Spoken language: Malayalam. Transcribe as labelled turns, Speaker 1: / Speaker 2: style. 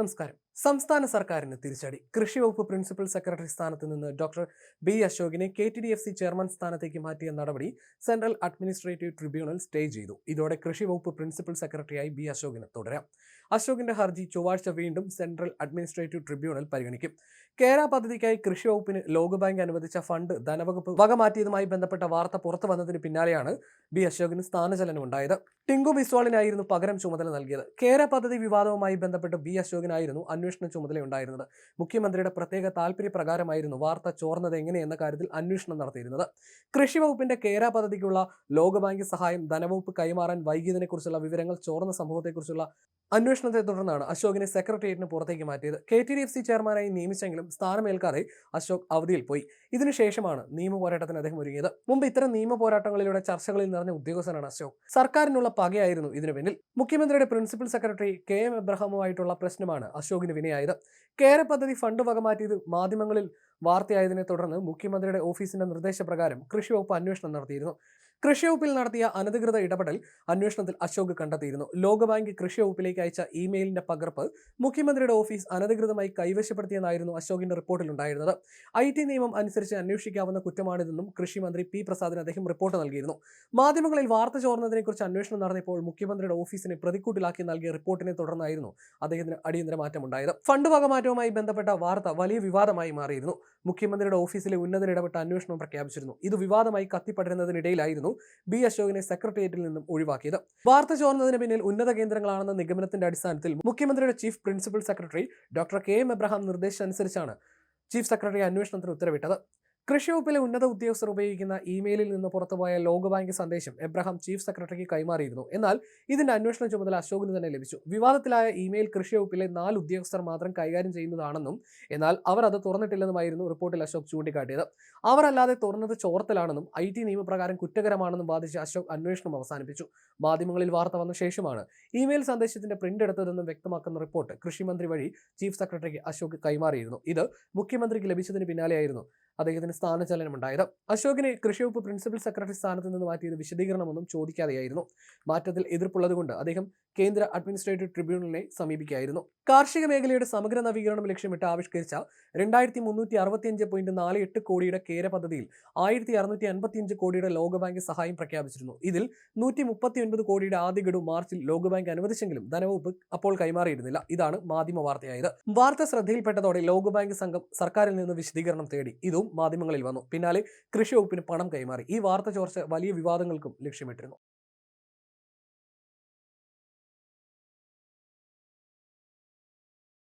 Speaker 1: നമസ്കാരം. സംസ്ഥാന സർക്കാരിന് തിരിച്ചടി. കൃഷി വകുപ്പ് പ്രിൻസിപ്പൽ സെക്രട്ടറി സ്ഥാനത്ത് നിന്ന് doctor B അശോകിനെ K T D F C chairman സ്ഥാനത്തേക്ക് മാറ്റിയ നടപടി സെൻട്രൽ അഡ്മിനിസ്ട്രേറ്റീവ് ട്രിബ്യൂണൽ സ്റ്റേ ചെയ്തു. ഇതോടെ കൃഷി വകുപ്പ് പ്രിൻസിപ്പൽ സെക്രട്ടറിയായി ബി അശോകിന് തുടരാം. അശോകിന്റെ ഹർജി ചൊവ്വാഴ്ച വീണ്ടും സെൻട്രൽ അഡ്മിനിസ്ട്രേറ്റീവ് ട്രിബ്യൂണൽ പരിഗണിക്കും. കേരള പദ്ധതിക്കായി കൃഷി വകുപ്പിന് ലോകബാങ്ക് അനുവദിച്ച ഫണ്ട് ധനവകുപ്പ് വകമാറ്റിയതുമായി ബന്ധപ്പെട്ട വാർത്ത പുറത്തു വന്നതിന് പിന്നാലെയാണ് ബി അശോകിന് സ്ഥാനചലനം ഉണ്ടായത്. ടിങ്കു ബിസ്വാളിനായിരുന്നു പകരം ചുമതല നൽകിയത്. കേര പദ്ധതി വിവാദവുമായി ബന്ധപ്പെട്ട് ബി അശോകനായിരുന്നു അന്വേഷണ ചുമതലയുണ്ടായിരുന്നത് മുഖ്യമന്ത്രിയുടെ പ്രത്യേക താല്പര്യപ്രകാരമായിരുന്നു വാർത്ത ചോർന്നത് എങ്ങനെയെന്ന കാര്യത്തിൽ അന്വേഷണം നടത്തിയിരുന്നത്. കൃഷി വകുപ്പിന്റെ കേര പദ്ധതിക്കുള്ള ലോകബാങ്ക് സഹായം ധനവകുപ്പ് കൈമാറാൻ വൈകിയതിനെക്കുറിച്ചുള്ള വിവരങ്ങൾ ചോർന്ന സംഭവത്തെക്കുറിച്ചുള്ള അന്വേഷണത്തെ തുടർന്നാണ് അശോകിനെ സെക്രട്ടേറിയറ്റിന് പുറത്തേക്ക് മാറ്റിയത്. K T D F C ചെയർമാനായി നിയമിച്ചെങ്കിലും സ്ഥാനമേൽക്കാതെ അശോക് അവധിയിൽ പോയി. ഇതിനുശേഷമാണ് നിയമ പോരാട്ടത്തിന് അദ്ദേഹം ഒരുങ്ങിയത്. മുമ്പ് ഇത്തരം നിയമ പോരാട്ടങ്ങളിലൂടെ ചർച്ചകളിൽ നിറഞ്ഞ ഉദ്യോഗസ്ഥനാണ് അശോക്. സർക്കാരിനുള്ള പകയായിരുന്നു ഇതിനു പിന്നിൽ. മുഖ്യമന്ത്രിയുടെ പ്രിൻസിപ്പൽ സെക്രട്ടറി കെ എം എബ്രഹാമുമായിട്ടുള്ള പ്രശ്നമാണ് അശോകിന് വിനയായത്. കേര പദ്ധതി ഫണ്ട് വകമാറ്റിയത് മാധ്യമങ്ങളിൽ വാർത്തയായതിനെ തുടർന്ന് മുഖ്യമന്ത്രിയുടെ ഓഫീസിന്റെ നിർദ്ദേശപ്രകാരം കൃഷി വകുപ്പ് അന്വേഷണം നടത്തിയിരുന്നു. കൃഷി വകുപ്പിൽ നടത്തിയ അനധികൃത ഇടപെടൽ അന്വേഷണത്തിൽ അശോക് കണ്ടെത്തിയിരുന്നു. ലോകബാങ്ക് കൃഷി വകുപ്പിലേക്ക് അയച്ച ഇമെയിലിന്റെ പകർപ്പ് മുഖ്യമന്ത്രിയുടെ ഓഫീസ് അനധികൃതമായി കൈവശപ്പെടുത്തിയെന്നായിരുന്നു അശോകിന്റെ റിപ്പോർട്ടിലുണ്ടായിരുന്നത്. ഐ ടി നിയമം അനുസരിച്ച് അന്വേഷിക്കാവുന്ന കുറ്റമാണിതെന്നും കൃഷിമന്ത്രി പി പ്രസാദിന് അദ്ദേഹം റിപ്പോർട്ട് നൽകിയിരുന്നു. മാധ്യമങ്ങളിൽ വാർത്ത ചോർന്നതിനെക്കുറിച്ച് അന്വേഷണം നടത്തിയപ്പോൾ മുഖ്യമന്ത്രിയുടെ ഓഫീസിനെ പ്രതിക്കൂട്ടിലാക്കി നൽകിയ റിപ്പോർട്ടിനെ തുടർന്നായിരുന്നു അദ്ദേഹത്തിന് അടിയന്തര മാറ്റമുണ്ടായത്. ഫണ്ട് വകമാറ്റവുമായി ബന്ധപ്പെട്ട വാർത്ത വലിയ വിവാദമായി മാറിയിരുന്നു. മുഖ്യമന്ത്രിയുടെ ഓഫീസിലെ ഉന്നതരിടപെട്ട അന്വേഷണം പ്രഖ്യാപിച്ചിരുന്നു. ഇത് വിവാദമായി കത്തിപ്പടരുന്നതിനിടയിലായിരുന്നു ബി അശോകിനെ സെക്രട്ടേറിയറ്റിൽ നിന്നും ഒഴിവാക്കിയത്. വാർത്ത ചോർന്നതിന് പിന്നിൽ ഉന്നത കേന്ദ്രങ്ങളാണെന്ന നിഗമനത്തിന്റെ അടിസ്ഥാനത്തിൽ മുഖ്യമന്ത്രിയുടെ chief principal secretary doctor K M Abraham നിർദ്ദേശിച്ചനുസരിച്ചാണ് chief secretary അന്വേഷണത്തിന് ഉത്തരവിട്ടത്. കൃഷി വകുപ്പിലെ ഉന്നത ഉദ്യോഗസ്ഥർ ഉപയോഗിക്കുന്ന ഇമെയിലിൽ നിന്ന് പുറത്തുപോയ ലോകബാങ്ക് സന്ദേശം എബ്രഹാം ചീഫ് സെക്രട്ടറിക്ക് കൈമാറിയിരുന്നു. എന്നാൽ ഇതിന്റെ അന്വേഷണ ചുമതല അശോകിന് തന്നെ ലഭിച്ചു. വിവാദത്തിലായ ഇമെയിൽ കൃഷി വകുപ്പിലെ നാല് ഉദ്യോഗസ്ഥർ മാത്രം കൈകാര്യം ചെയ്യുന്നതാണെന്നും എന്നാൽ അവർ അത് തുറന്നിട്ടില്ലെന്നുമായിരുന്നു റിപ്പോർട്ടിൽ അശോക് ചൂണ്ടിക്കാട്ടിയത്. അവർ അല്ലാതെ തുറന്നത് ചോർത്തലാണെന്നും ഐ ടി നിയമപ്രകാരം കുറ്റകരമാണെന്നും ബാധിച്ച് അശോക് അന്വേഷണം അവസാനിപ്പിച്ചു. മാധ്യമങ്ങളിൽ വാർത്ത വന്ന ശേഷമാണ് ഇമെയിൽ സന്ദേശത്തിന്റെ പ്രിന്റ് എടുത്തതെന്നും വ്യക്തമാക്കുന്ന റിപ്പോർട്ട് കൃഷിമന്ത്രി വഴി ചീഫ് സെക്രട്ടറിക്ക് അശോക് കൈമാറിയിരുന്നു. ഇത് മുഖ്യമന്ത്രിക്ക് ലഭിച്ചതിന് പിന്നാലെയായിരുന്നു. അദ്ദേഹത്തിന് സ്ഥാനചലനമുണ്ടായത്. അശോകിനെ കൃഷിവകുപ്പ് പ്രിൻസിപ്പൽ സെക്രട്ടറി സ്ഥാനത്ത് നിന്ന് മാറ്റിയത് വിശദീകരണമൊന്നും ചോദിക്കാതെയായിരുന്നു. മാറ്റത്തിൽ എതിർപ്പുള്ളതുകൊണ്ട് അദ്ദേഹം കേന്ദ്ര അഡ്മിനിസ്ട്രേറ്റീവ് ട്രിബ്യൂണലിനെ സമീപിക്കുകയായിരുന്നു കാർഷിക മേഖലയുടെ സമഗ്ര നവീകരണം ലക്ഷ്യമിട്ട് ആവിഷ്കരിച്ച രണ്ടായിരത്തി മുന്നൂറ്റി അറുപത്തിയഞ്ച് പോയിന്റ് നാല് എട്ട് കോടിയുടെ കേര പദ്ധതിയിൽ ആയിരത്തി അറുന്നൂറ്റി അൻപത്തിയഞ്ച് കോടിയുടെ ലോകബാങ്ക് സഹായം പ്രഖ്യാപിച്ചിരുന്നു. ഇതിൽ നൂറ്റി മുപ്പത്തി ഒൻപത് കോടിയുടെ ആദ്യ ഗഡു മാർച്ചിൽ ലോകബാങ്ക് അനുവദിച്ചെങ്കിലും ധനവകുപ്പ് അപ്പോൾ കൈമാറിയിരുന്നില്ല. ഇതാണ് മാധ്യമ വാർത്തയായത്. വാർത്ത ശ്രദ്ധയിൽപ്പെട്ടതോടെ ലോകബാങ്ക് സംഘം സർക്കാരിൽ നിന്ന് വിശദീകരണം തേടി. ഇതും മാധ്യമങ്ങളിൽ വന്നു. പിന്നാലെ കൃഷി വകുപ്പിന് പണം കൈമാറി. ഈ വാർത്ത ചോർച്ച വലിയ വിവാദങ്ങൾക്കും ലക്ഷ്യമിട്ടിരുന്നു.